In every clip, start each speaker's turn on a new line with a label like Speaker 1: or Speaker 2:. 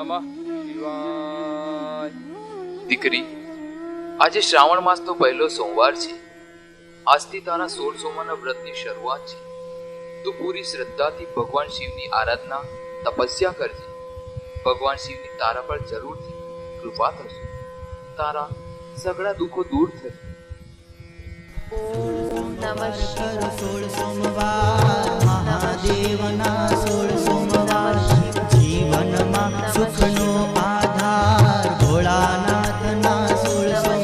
Speaker 1: નમઃ શિવાય.
Speaker 2: દીકરી આજે શ્રાવણ માસનો પહેલો સોમવાર છે. આજથી તારા સોળ સોમવારના વ્રતની શરૂઆત છે. તું પૂરી શ્રદ્ધાથી ભગવાન શિવની આરાધના તપસ્યા કરજે. ભગવાન શિવની તારા પર જરૂરથી કૃપા થશે. તારા સગળા દુઃખો દૂર થશે.
Speaker 3: ઓમ નમઃ
Speaker 4: સોળ સોમવાર મહાદેવના સોળ Yes.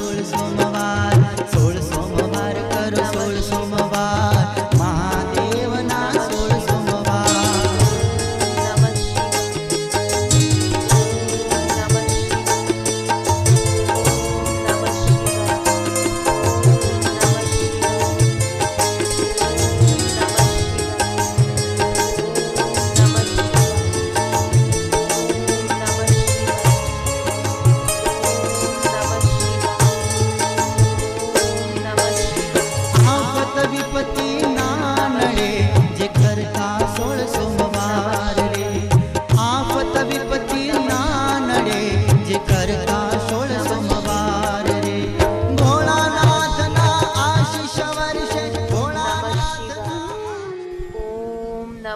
Speaker 3: corazón.